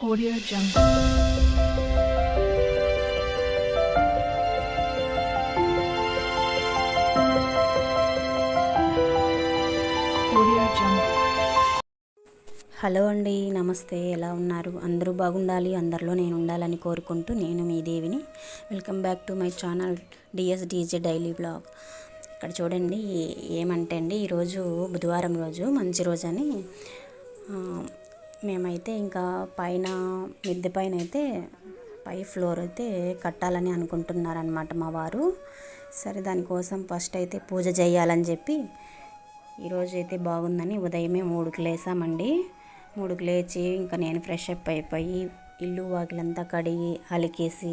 Audio Jungle. Audio Jungle. Hello అండి నమస్తే ఎలా ఉన్నారు అందరూ బాగుండాలి అందరిలో నేను ఉండాలని కోరుకుంటూ నేను మీ దేవిని welcome back to my channel DS DJ daily blog ఇక్కడ చూడండి ఏమంటే అండి ఈరోజు బుధవారం రోజు మంచి రోజు అని మేమైతే ఇంకా పైన మిద్దె పైన అయితే పై ఫ్లోర్ అయితే కట్టాలని అనుకుంటున్నారనమాట మా వారు. సరే దానికోసం ఫస్ట్ అయితే పూజ చేయాలని చెప్పి ఈరోజు అయితే బాగుందని ఉదయమే మూడుకు లేసామండి. మూడుకు లేచి ఇంకా నేను ఫ్రెష్ అప్ అయిపోయి ఇల్లు వాకిలంతా కడిగి అలికేసి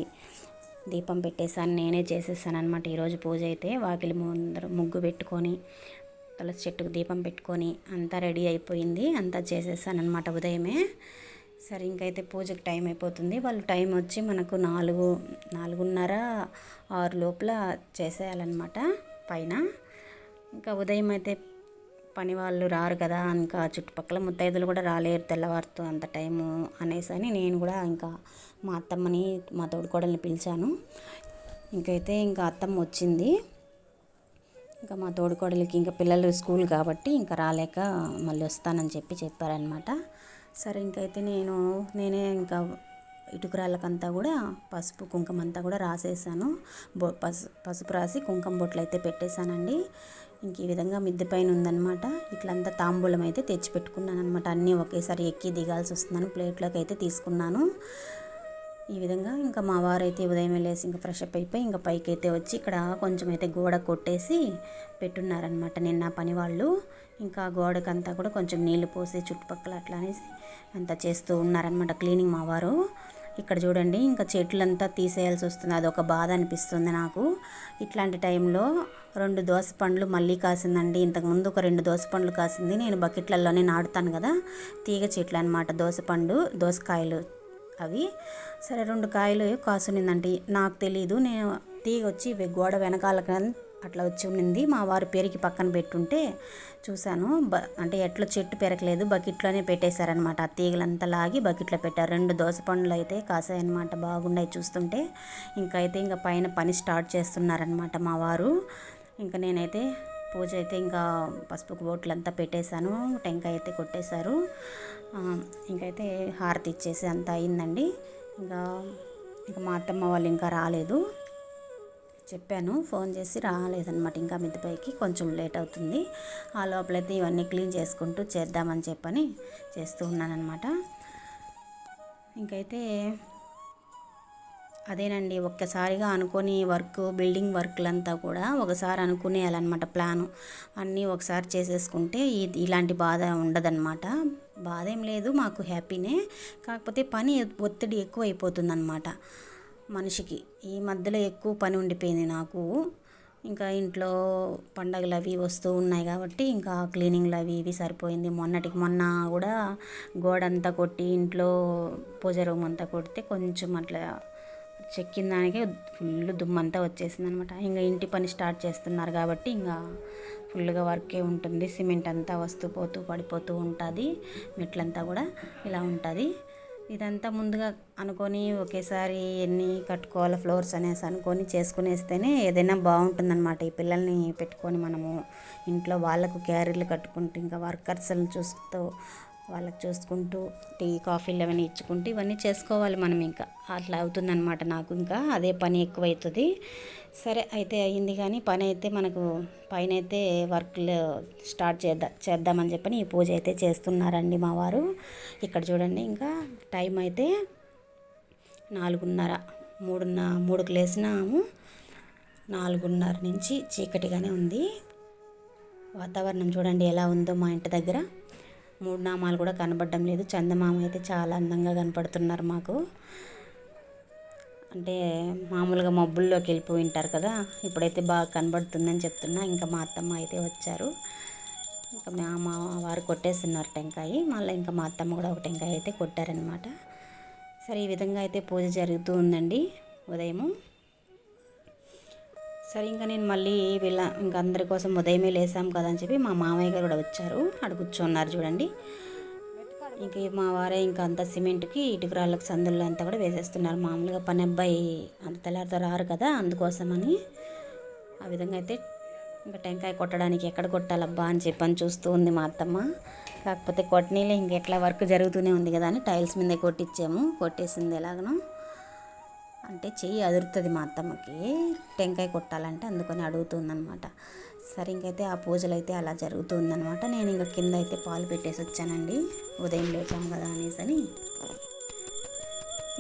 దీపం పెట్టేసాను నేనే చేసేసాను అనమాట ఈరోజు పూజ అయితే. వాకిలి ముందర ముగ్గు పెట్టుకొని తులసి చెట్టుకు దీపం పెట్టుకొని అంతా రెడీ అయిపోయింది. అంతా చేసేసానమాట ఉదయమే. సరే ఇంకైతే పూజకి టైం అయిపోతుంది. వాళ్ళు టైం వచ్చి మనకు నాలుగు నాలుగున్నర ఆరు లోపల చేసేయాలన్నమాట పైన. ఇంకా ఉదయం అయితే పని వాళ్ళు రారు కదా ఇంకా చుట్టుపక్కల ముత్తైదులు కూడా రాలేరు తెల్లవారుతో అంత టైము అనేసి అని నేను కూడా ఇంకా మా అత్తమ్మని మా తోడుకోడల్ని పిలిచాను. ఇంకైతే ఇంకా అత్తమ్మ వచ్చింది. ఇంకా మా తోడుకోడలికి ఇంకా పిల్లలు స్కూల్ కాబట్టి ఇంకా రాలేక మళ్ళీ వస్తానని చెప్పి చెప్పారనమాట సరే ఇంకైతే నేను నేనే ఇంకా ఇటుకురాళ్ళకంతా కూడా పసుపు కుంకుమ అంతా కూడా రాసేసాను. బొ పసు పసుపు రాసి కుంకుమ బొట్లు అయితే పెట్టేశానండి. ఇంక ఈ విధంగా మిద్దె పైన ఉందన్నమాట. ఇట్లంతా తాంబూలం అయితే తెచ్చి పెట్టుకున్నాను అనమాట అన్నీ ఒకేసారి ఎక్కి దిగాల్సి వస్తున్నాను ప్లేట్లోకి అయితే తీసుకున్నాను. ఈ విధంగా ఇంకా మా వారైతే అయితే ఉదయం వెళ్ళేసి ఇంకా ఫ్రెష్ అప్ అయిపోయి ఇంకా పైకి అయితే వచ్చి ఇక్కడ కొంచెం అయితే గోడ కొట్టేసి పెట్టున్నారనమాట నిన్న పని వాళ్ళు. ఇంకా గోడకంతా కూడా కొంచెం నీళ్ళు పోసి చుట్టుపక్కల అట్లా అనేసి అంతా చేస్తూ ఉన్నారనమాట క్లీనింగ్ మా వారు. ఇక్కడ చూడండి ఇంకా చెట్లంతా తీసేయాల్సి వస్తుంది. అదొక బాధ అనిపిస్తుంది నాకు. ఇట్లాంటి టైంలో రెండు దోస పండ్లు మళ్ళీ కాసిందండి. ఇంతకుముందు ఒక రెండు దోస పండ్లు కాసింది. నేను బకెట్లలోనే నాటుతాను కదా తీగ చెట్లు అనమాట దోస పండు దోసకాయలు. అవి. సరే రెండు కాయలు కాసునిందండి నాకు తెలీదు. నేను తీగ వచ్చి గోడ వెనకాల అట్లా వచ్చి ఉన్నింది. మా వారు పెరిగి పక్కన పెట్టుంటే చూశాను. బ అంటే ఎట్లా చెట్టు పెరగలేదు. బకెట్లోనే పెట్టేశారనమాట ఆ తీగలంతా లాగి బకెట్లో పెట్టారు. రెండు దోస పండ్లు అయితే కాసాయన్నమాట బాగున్నాయి చూస్తుంటే. ఇంకైతే అయితే ఇంకా పైన పని స్టార్ట్ చేస్తున్నారనమాట మా వారు. ఇంకా నేనైతే పూజ అయితే ఇంకా పసుపు బోట్లంతా పెట్టేశాను. టెంకాయ అయితే కొట్టేశారు. ఇంకైతే హారతి ఇచ్చేసి అంతా అయిందండి. ఇంకా ఇంకా మా అత్తమ్మ వాళ్ళు ఇంకా రాలేదు. చెప్పాను ఫోన్ చేసి రాలేదనమాట ఇంకా మిద్దెపైకి కొంచెం లేట్ అవుతుంది. ఆ లోపలైతే ఇవన్నీ క్లీన్ చేసుకుంటూ చేద్దామని చెప్పని చేస్తూ ఉన్నానమాట ఇంకైతే అదేనండి ఒక్కసారిగా అనుకోని వర్క్ బిల్డింగ్ వర్క్లంతా కూడా ఒకసారి అనుకునేయాలన్నమాట ప్లాను. అన్నీ ఒకసారి చేసేసుకుంటే ఇలాంటి బాధ ఉండదన్నమాట. బాధ ఏం లేదు మాకు హ్యాపీనే. కాకపోతే పని ఒత్తిడి ఎక్కువ అయిపోతుందన్నమాట మనిషికి. ఈ మధ్యలో ఎక్కువ పని ఉండిపోయింది నాకు. ఇంకా ఇంట్లో పండగలు అవి వస్తూ ఉన్నాయి కాబట్టి ఇంకా క్లీనింగ్లు అవి ఇవి సరిపోయింది. మొన్నటికి మొన్న కూడా గోడంతా కొట్టి ఇంట్లో పూజ రూమ్ అంతా కొడితే కొంచెం అట్లా చెక్కిన దానికి ఫుల్ దుమ్మంతా వచ్చేసింది అనమాట ఇంకా ఇంటి పని స్టార్ట్ చేస్తున్నారు కాబట్టి ఇంకా ఫుల్గా వర్కే ఉంటుంది. సిమెంట్ అంతా వస్తూ పోతూ పడిపోతూ ఉంటుంది. మెట్లంతా కూడా ఇలా ఉంటుంది. ఇదంతా ముందుగా అనుకొని ఒకేసారి ఎన్ని కట్టుకోవాలి ఫ్లోర్స్ అనేసి అనుకొని చేసుకునేస్తేనే ఏదైనా బాగుంటుందన్నమాట ఈ పిల్లల్ని పెట్టుకొని మనము ఇంట్లో వాళ్ళకు క్యారీలు కట్టుకుంటూ ఇంకా వర్కర్స్ని చూస్తూ వాళ్ళకి చూసుకుంటూ టీ కాఫీలు అవన్నీ ఇచ్చుకుంటూ ఇవన్నీ చేసుకోవాలి మనం ఇంకా. అట్లా అవుతుందన్నమాట నాకు ఇంకా. అదే పని ఎక్కువ అవుతుంది సరే అయితే అయ్యింది కానీ పని అయితే మనకు పైన అయితే వర్క్లు స్టార్ట్ చేద్దాం చేద్దామని చెప్పని ఈ పూజ అయితే చేస్తున్నారండి మా వారు. ఇక్కడ చూడండి ఇంకా టైం అయితే నాలుగున్నర. మూడున్న మూడుకు లేసినాము నాలుగున్నర నుంచి చీకటిగానే ఉంది. వాతావరణం చూడండి ఎలా ఉందో మా ఇంటి దగ్గర. మూడు నామాలు కూడా కనబడడం లేదు. చందమామ అయితే చాలా అందంగా కనపడుతున్నారు మాకు. అంటే మామూలుగా మబ్బుల్లోకి వెళ్ళిపోయి ఉంటారు కదా ఇప్పుడైతే బాగా కనబడుతుందని చెప్తున్నా. ఇంకా మా అత్తమ్మ అయితే వచ్చారు. ఇంకా మా మా వారు కొట్టేస్తున్నారు టెంకాయ. మళ్ళీ ఇంకా మా అత్తమ్మ కూడా ఒక టెంకాయ అయితే కొట్టారనమాట సరే ఈ విధంగా అయితే పూజ జరుగుతూ ఉందండి. ఉదయము సరే ఇంకా నేను మళ్ళీ వీళ్ళ ఇంకా అందరి కోసం ఉదయమే లేసాం కదా అని చెప్పి మా మామయ్య గారు కూడా వచ్చారు. అక్కడ కూర్చున్నారు చూడండి. ఇంక మా వారే ఇంకా అంత సిమెంట్కి ఇటుకురాళ్ళకి సందుల్లో అంతా కూడా వేసేస్తున్నారు. మామూలుగా పని అబ్బాయి అంత తెల్లారితో రారు కదా అందుకోసమని ఆ విధంగా అయితే ఇంకా టెంకాయ కొట్టడానికి ఎక్కడ కొట్టాలబ్బా అని చెప్పని చూస్తూ ఉంది మా అత్తమ్మ. కాకపోతే కొట్టనీలే ఇంకెట్లా వర్క్ జరుగుతూనే ఉంది కదా అని టైల్స్ మీదే కొట్టించాము కొట్టేసింది ఎలాగనో. అంటే చెయ్యి అదురుతుంది మా అత్తమ్మకి. టెంకాయ కొట్టాలంటే అందుకని అడుగుతుందనమాట సరే ఇంకైతే ఆ పూజలు అయితే అలా జరుగుతుందనమాట నేను ఇంకా కింద అయితే పాలు పెట్టేసి వచ్చానండి. ఉదయం లేచాము కదా అనేసి అని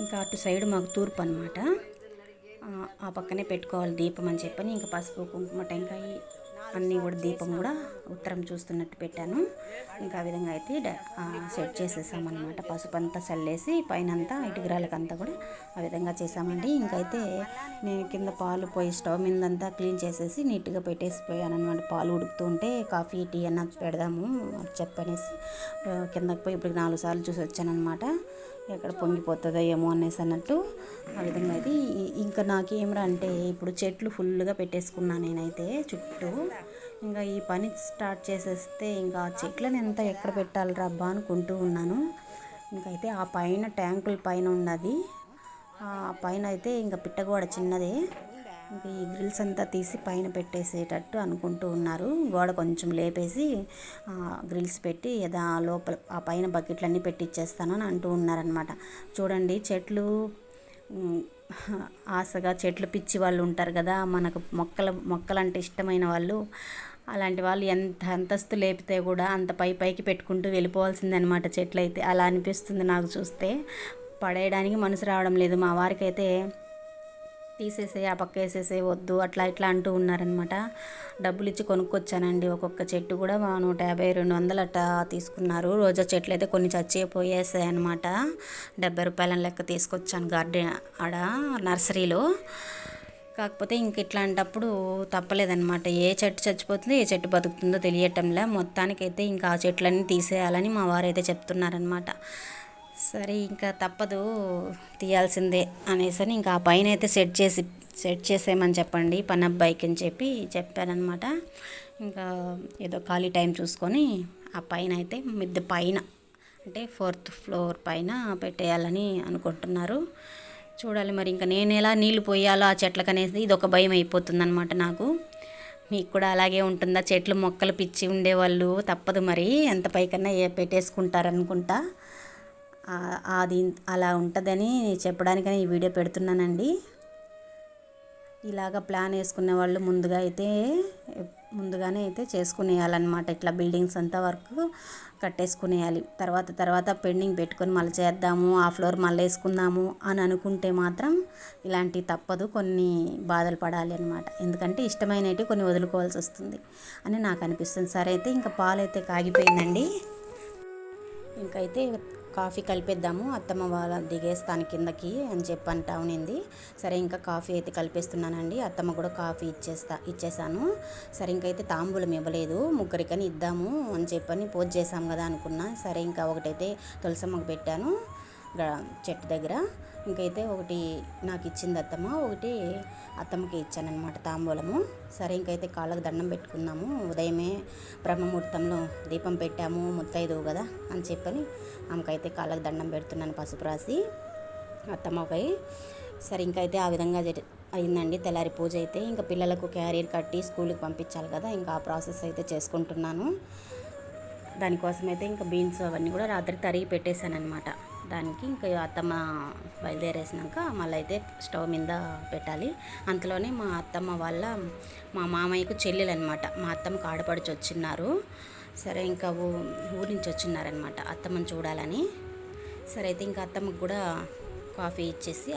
ఇంకా అటు సైడ్ మాకు తూర్పు అనమాట ఆ పక్కనే పెట్టుకోవాలి దీపం అని చెప్పని ఇంకా పసుపు కుంకుమ టెంకాయ అన్నీ కూడా దీపం కూడా ఉత్తరం చూస్తున్నట్టు పెట్టాను. ఇంకా ఆ విధంగా అయితే సెట్ చేసేసామన్నమాట పసుపు అంతా చల్లేసి పైన అంతా ఇటుకురాలకంతా కూడా ఆ విధంగా చేసామండి. ఇంకైతే నేను కింద పాలు పోయి స్టవ్ మీదంతా క్లీన్ చేసేసి నీట్గా పెట్టేసిపోయాను అనమాట పాలు ఉడుకుతూ ఉంటే కాఫీ టీ అన్న పెడదాము అని చెప్పనేసి కిందకి పోయి ఇప్పుడు నాలుగు సార్లు చూసి వచ్చానమాట ఎక్కడ పొంగిపోతుందో ఏమో అనేసి అన్నట్టు ఆ విధంగా అయితే ఇంకా నాకేమరా అంటే ఇప్పుడు చెట్లు ఫుల్గా పెట్టేసుకున్నా నేనైతే చుట్టూ. ఇంకా ఈ పని స్టార్ట్ చేసేస్తే ఇంకా చెట్లను ఎంత ఎక్కడ పెట్టాలి రబ్బా అనుకుంటూ ఉన్నాను. ఇంకైతే ఆ పైన ట్యాంకుల పైన ఉన్నది. ఆ పైన అయితే ఇంకా పిట్టగోడ చిన్నదే. ఇంకా ఈ గ్రిల్స్ అంతా తీసి పైన పెట్టేసేటట్టు అనుకుంటూ ఉన్నారు. గోడ కొంచెం లేపేసి గ్రిల్స్ పెట్టి ఏదో ఆ లోపల ఆ పైన బకెట్లన్నీ పెట్టిచ్చేస్తాను అని అంటూ ఉన్నారనమాట చూడండి చెట్లు ఆశగా చెట్లు పిచ్చి వాళ్ళు ఉంటారు కదా మనకు మొక్కల మొక్కలంటే ఇష్టమైన వాళ్ళు. అలాంటి వాళ్ళు ఎంత అంతస్తు లేపితే కూడా అంత పై పైకి పెట్టుకుంటూ వెళ్ళిపోవాల్సిందనమాట చెట్లు అయితే అలా అనిపిస్తుంది నాకు చూస్తే. పడేయడానికి మనసు రావడం లేదు. మా వారికైతే తీసేసే ఆ పక్క వేసేసే వద్దు అట్లా ఇట్లా అంటూ ఉన్నారనమాట డబ్బులు ఇచ్చి కొనుక్కొచ్చానండి. ఒక్కొక్క చెట్టు కూడా నూట యాభై రెండు వందలు అట్టా తీసుకున్నారు. రోజా చెట్లు అయితే కొన్ని చచ్చిపోయేసాయి అనమాట డెబ్బై రూపాయల లెక్క తీసుకొచ్చాను గార్డెన్ ఆడ నర్సరీలో. కాకపోతే ఇంక ఇట్లాంటప్పుడు తప్పలేదనమాట ఏ చెట్టు చచ్చిపోతుందో ఏ చెట్టు బతుకుతుందో తెలియటంలా. మొత్తానికైతే ఇంకా ఆ చెట్లన్నీ తీసేయాలని మా వారైతే చెప్తున్నారనమాట సరే ఇంకా తప్పదు తీయాల్సిందే అనేసని ఇంకా ఆ పైన అయితే సెట్ చేసి సెట్ చేసేయమని చెప్పండి పని అబ్బాయికి అని చెప్పి చెప్పానమాట ఇంకా ఏదో ఖాళీ టైం చూసుకొని ఆ పైన అయితే మిద్దె పైన అంటే ఫోర్త్ ఫ్లోర్ పైన పెట్టేయాలని అనుకుంటున్నారు. చూడాలి మరి ఇంకా నేను ఎలా నీళ్ళు పోయాలో ఆ చెట్లకు అనేది ఇది ఒక భయం అయిపోతుంది నాకు. మీకు కూడా అలాగే ఉంటుందా? చెట్లు మొక్కలు పిచ్చి ఉండేవాళ్ళు తప్పదు మరి ఎంత పైకన్నా ఏ పెట్టేసుకుంటారనుకుంటా. అది అలా ఉంటుందని చెప్పడానికని ఈ వీడియో పెడుతున్నానండి. ఇలాగ ప్లాన్ వేసుకునే వాళ్ళు ముందుగా అయితే ముందుగానే అయితే చేసుకునేయాలన్నమాట. ఇట్లా బిల్డింగ్స్ అంతా వర్క్ కట్టేసుకునేయాలి. తర్వాత తర్వాత పెండింగ్ పెట్టుకొని మళ్ళీ చేద్దాము ఆ ఫ్లోర్ మళ్ళీ వేసుకుందాము అని అనుకుంటే మాత్రం ఇలాంటివి తప్పదు కొన్ని బాధలు పడాలి అనమాట ఎందుకంటే ఇష్టమైనవి కొన్ని వదులుకోవాల్సి వస్తుంది అని నాకు అనిపిస్తుంది. సరే అయితే ఇంకా పాలు అయితే కాగిపోయిందండి. ఇంకైతే కాఫీ కలిపేద్దాము అత్తమ్మ వాళ్ళ దిగేస్తాను కిందకి అని చెప్పి అంటా ఉనింది సరే ఇంకా కాఫీ అయితే కలిపేస్తున్నానండి. అత్తమ్మ కూడా కాఫీ ఇచ్చేస్తా ఇచ్చేసాను సరే ఇంకైతే తాంబూలం ఇవ్వలేదు. ముగ్గురికని ఇద్దాము అని చెప్పని పూజ చేసాం కదా అనుకున్నా. సరే ఇంకా ఒకటైతే తులసమ్మకు పెట్టాను. చెట్టు దగ్గర. ఇంకైతే ఒకటి నాకు ఇచ్చింది అత్తమ్మ. ఒకటి అత్తమ్మకి ఇచ్చానమాట తాంబూలము. సరే ఇంకైతే కాళ్ళకు దండం పెట్టుకున్నాము ఉదయమే బ్రహ్మముహూర్తంలో దీపం పెట్టాము. ముత్తైదువు కదా అని చెప్పని ఆమెకైతే కాళ్ళకు దండం పెడుతున్నాను పసుపు రాసి. అత్తమ్మకై సరే ఇంకైతే ఆ విధంగా జరి అయిందండి. తెల్లారి పూజ అయితే ఇంకా పిల్లలకు క్యారియర్ కట్టి స్కూల్కి పంపించాలి కదా. ఇంకా ఆ ప్రాసెస్ అయితే చేసుకుంటున్నాను. దానికోసం అయితే ఇంకా బీన్స్ అవన్నీ కూడా రాత్రి తరిగి పెట్టేశాను అనమాట దానికి ఇంకా అత్తమ్మ బయలుదేరేసినాక మళ్ళీ అయితే స్టవ్ మీద పెట్టాలి. అంతలోనే మా అత్తమ్మ వాళ్ళ మా మామయ్యకు చెల్లెలు అనమాట మా అత్తమ్మకు ఆడపడిచి వచ్చిన్నారు. సరే ఇంకా ఊ ఊరి నుంచి వచ్చినారనమాట అత్తమ్మని చూడాలని. సరే అయితే ఇంకా అత్తమ్మకు కూడా కాఫీ ఇచ్చేసి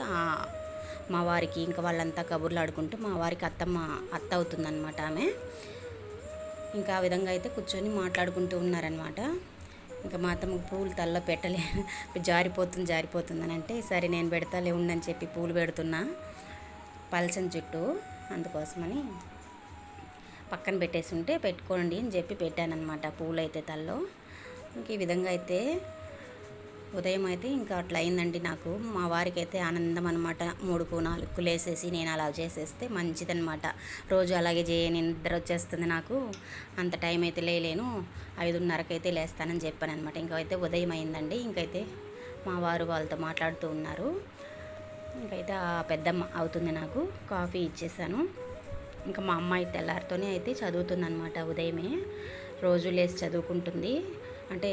మా వారికి ఇంకా వాళ్ళంతా కబుర్లు ఆడుకుంటూ మా వారికి అత్తమ్మ అత్త అవుతుందన్నమాట ఆమె. ఇంకా ఆ విధంగా అయితే కూర్చొని మాట్లాడుకుంటూ ఉన్నారనమాట. ఇంకా మా అత్తమ్మకు పూలు తల్లో పెట్టలే. జారిపోతుంది జారిపోతుంది అని అంటే సరే నేను పెడతాలే ఉండని చెప్పి పూలు పెడుతున్నా. పల్చని చుట్టూ అందుకోసమని పక్కన పెట్టేసి ఉంటే పెట్టుకోండి అని చెప్పి పెట్టానమాట పూలు అయితే తల్లో. ఇంక ఈ విధంగా అయితే ఉదయం అయితే ఇంకా అట్లా అయిందండి నాకు. మా వారికి అయితే ఆనందం అనమాట మూడుకు నాలుగుకు లేసేసి నేను అలా చేసేస్తే మంచిదనమాట రోజు అలాగే చేయని నిద్ర వచ్చేస్తుంది నాకు. అంత టైం అయితే లేలేను. ఐదున్నరకు అయితే లేస్తానని చెప్పాను అనమాట ఇంకైతే ఉదయం అయిందండి. ఇంకైతే మా వారు వాళ్ళతో మాట్లాడుతూ ఉన్నారు. ఇంకైతే ఆ పెద్దమ్మ అవుతుంది నాకు. కాఫీ ఇచ్చేసాను. ఇంకా మా అమ్మాయి తెల్లారితోనే అయితే చదువుతుందనమాట ఉదయమే. రోజు లేసి చదువుకుంటుంది. అంటే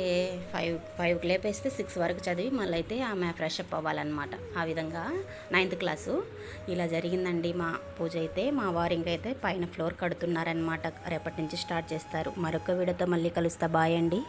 ఫైవ్ ఫైవ్కి లేపేస్తే సిక్స్ వరకు చదివి మళ్ళీ అయితే ఆమె ఫ్రెష్ అప్ అవ్వాలన్నమాట. ఆ విధంగా నైన్త్ క్లాసు. ఇలా జరిగిందండి మా పూజ అయితే. మా వారు ఇంకైతే పైన ఫ్లోర్ కడుతున్నారనమాట రేపటి నుంచి స్టార్ట్ చేస్తారు. మరొక వీడియోతో మళ్ళీ కలుస్తా. బాయ్ అండి.